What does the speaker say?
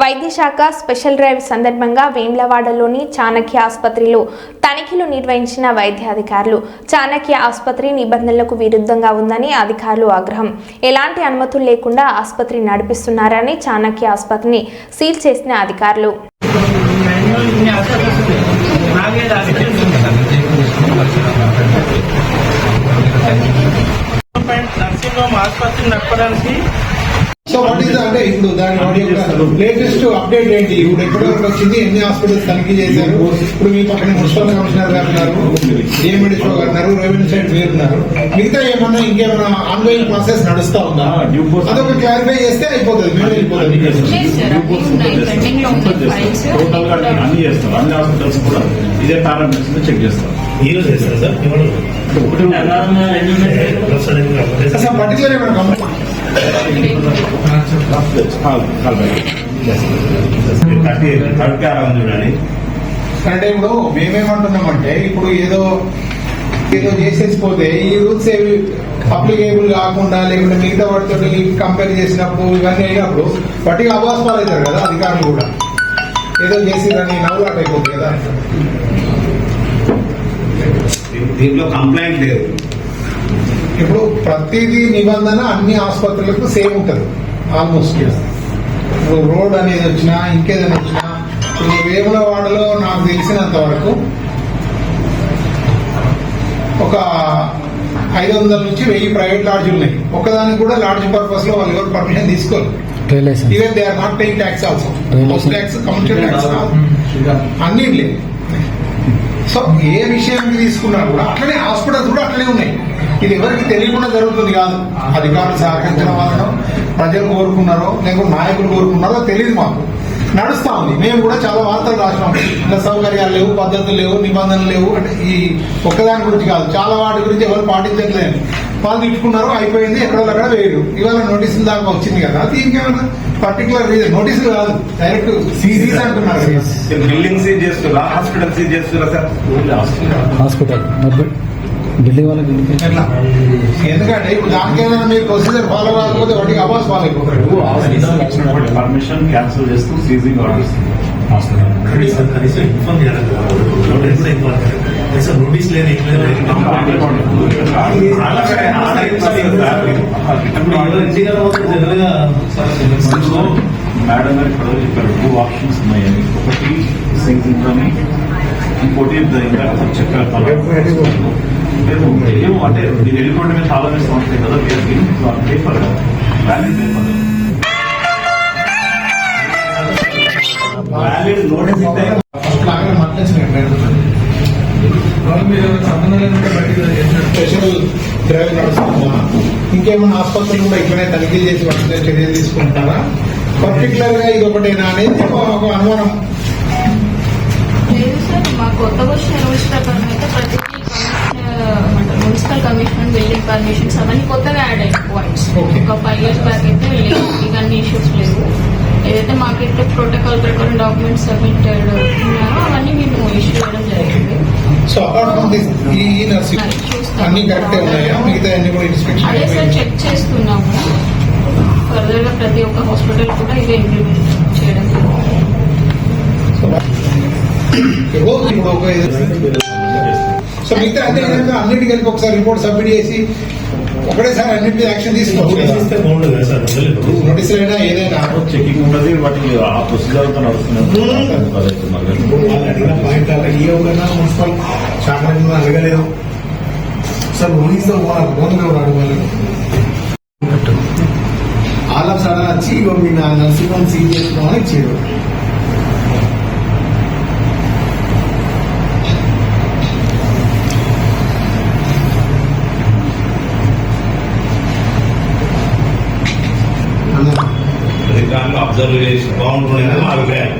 వైద్యశాఖ special drive సందర్భంగా వేమ్లవాడలోని చాణక్య ఆసుపత్రిలో తనిఖీలు నిర్వహించిన వైద్యాధికారులు. చాణక్య ఆసుపత్రి నిబంధనలకు విరుద్ధంగా ఉందని అధికారులు ఆగ్రహం. ఎలాంటి అనుమతులు లేకుండా ఆసుపత్రి నడిపిస్తున్నారని చాణక్య ఆసుపత్రిని సీల్ చేసిన అధికారులు. నర్సింగ్ హోమ్ ఆసుపత్రి నడపడానికి సో వాట్ ఈస్ అంటే ఇప్పుడు దాని లేటెస్ట్ అప్డేట్ ఏంటి? ఇప్పుడు ఎప్పటి వరకు వచ్చింది ఎన్ని హాస్పిటల్స్ తనిఖీ చేశారు. ఇప్పుడు మీ పక్కన మున్సిపల్ కమిషనర్ గారు ఉన్నారు. డిఎండిఓ గారు ఉన్నారు. రెవెన్యూ సైడ్ మీరు ఉన్నారు. మిగతా ఏమన్నా ఇంకేమైనా ఆన్గోయింగ్ ప్రాసెస్ నడుస్తా ఉందా? అదొక క్లారిఫై చేస్తే అయిపోతుంది గా నేను అన్ని చేస్తాను. అన్ని హాస్పిటల్స్ కూడా ఇదే పారామీటర్స్ చెక్ చేస్తాను. ఈ రోజు చేస్తారు సార్? పర్టికులర్ ఏమైనా అంటే ఇప్పుడు మేమేమంటున్నామంటే ఇప్పుడు ఏదో ఏదో చేసేసిపోతే ఈ రూల్స్ ఏవి అప్లికేబుల్ కాకుండా లేకుంటే మిగతా వాటితో కంపేర్ చేసినప్పుడు ఇవన్నీ అయినప్పుడు వాటికి అభాస్పాలు అవుతారు కదా అధికారులు కూడా. ఏదో చేసిరని నవ్వులాట అయిపోతుంది కదా. దీంట్లో కంప్లైంట్ లేదు. ఇప్పుడు ప్రతిదీ నిబంధన అన్ని ఆసుపత్రులకు సేమ్ ఉంటుంది. ఆల్మోస్ట్ ఇప్పుడు రోడ్ అనేది వచ్చినా ఇంకేదైనా వచ్చినా ఇప్పుడు వేములవాడలో నాకు తెలిసినంత వరకు ఒక ఐదు వందల నుంచి వెయ్యి ప్రైవేట్ లాడ్జ్లు ఉన్నాయి. ఒకదానికి కూడా లాడ్జ్ పర్పస్లో వాళ్ళు ఎవరు పర్మిషన్ తీసుకోరు. Even they are not paying tax also house tax commercial tax అన్ని సో ఏ విషయాన్ని తీసుకున్నా కూడా అట్లనే హాస్పిటల్స్ కూడా అట్లనే ఉన్నాయి. ఇది ఎవరికి తెలియకుండా జరుగుతుంది కాదు. అధికారులు సహకరించడం వలన ప్రజలు కోరుకున్నారో లేకపోతే నాయకులు కోరుకున్నారో తెలియదు మాకు. నడుస్తా ఉంది. మేము కూడా చాలా వార్తలు రాసినాం. ఇలా సౌకర్యాలు లేవు పద్ధతులు లేవు నిబంధనలు లేవు. అంటే ఈ ఒక్కదాని గురించి కాదు. చాలా వాటి గురించి ఎవరు పాటించట్లేదు. వాళ్ళు తిట్టుకున్నారు అయిపోయింది ఎక్కడో అక్కడ వేయరు. ఇవాళ నోటీసులు దాకా వచ్చింది కదా. దీనికి ఏమైనా పర్టికులర్ రీజన్ నోటీసులు కాదు. డైరెక్ట్ సీరీస్ అంటున్నారు బిల్డింగ్ సీజ్ చేస్తున్నా హాస్పిటల్ సీజ్ చేస్తున్నా సార్? హాస్పిటల్. ఢిల్లీ వాళ్ళకి ఎట్లా? ఎందుకంటే ఇప్పుడు దానికేమైనా మీరు ప్రొసీజర్ ఫాలో కాకపోతే వాటికి అబాస్ ఫాలో అయిపోతారు. పర్మిషన్ క్యాన్సిల్ చేస్తూ సీజింగ్ ఆర్డర్స్ కనీసం కనీసం ఇన్ఫార్మ్ చేయాలి. కదా నోటీస్ లేదు మేడం గారు ఇక్కడ ఇక్కడ టూ ఆప్షన్స్ ఉన్నాయని ఒకటి సీజింగ్ అని ఇంకోటి ఇందాక చెప్పారు మేము ఏమో అంటే మీరు వెళ్ళిపోవడం మీద చాలా మిస్ ఉంటాయి కదా paper valid paper valid notice ఇస్తే ఫస్ట్ లాగా మాట్లాడుతున్నాను స్పెషల్ డ్రైవ్ నడుస్తుందా ఇంకేమైనా ఆసుపత్రులు కూడా ఇక్కడే తనిఖీ చేసి వాటి మీద చర్యలు తీసుకుంటారా? పర్టికులర్గా ఇది ఒకటేనా అనేది ఒక అనుమానం. లేదు సార్ మా కొత్తగా వచ్చిన రూల్స్ ప్రకారం అయితే ప్రతిదీ commissioner municipal commission building permissions అవన్నీ కొత్తగా యాడ్ అయ్యాయి పాయింట్స్. ఒక ఫైవ్ ఇయర్స్ బ్యాక్ అయితే లేవు ఇవన్నీ ఇష్యూస్ లేవు. ఏదైతే మాకైతే ప్రోటోకాల్ ప్రకారం డాక్యుమెంట్స్ సబ్మిటెడ్ ఉన్నారో అవన్నీ మేము ఇష్యూ చేయడం జరిగింది. సో అపార్ట్ ఫ్రమ్ దిస్ ఈ ఈ నర్సింగ్ అది చూస్తాం. అన్ని కరెక్టే ఉన్నాయా? మిగతా అన్ని కూడా ఇన్స్పెక్షన్ అదే సార్ చెక్ చేస్తున్నాము. ఫర్దర్గా ప్రతి ఒక్క హాస్పిటల్ కూడా ఇదే ఇంప్లిమెంట్ చేయడం సో మిగతా అన్ని విధంగా అన్నిటి కలిపి ఒకసారి రిపోర్ట్ సబ్మిట్ చేసి ఒకటేసారి అన్నింటి యాక్షన్ తీసుకోవచ్చు ఉండలేదు. నోటీసులు అయినా ఏదైనా. చెకింగ్ ఉన్నది వాటికి ఆ ప్రొసీజర్తో నడుస్తున్నారు వాళ్ళు అడిగిన పాయింట్ అలా ఏ ఊరైనా మున్సిపల్ శాఖ నుంచి అడగలేదు. సార్ ఆల్ ఆఫ్ సడన్ వచ్చి ఇగో మీ నా నర్సింగ్ హోమ్ సీజ్ ఇచ్చాడు అధికారులు అబ్జర్వ్ చేసి బాగుంటుంది నా అభిప్రాయం.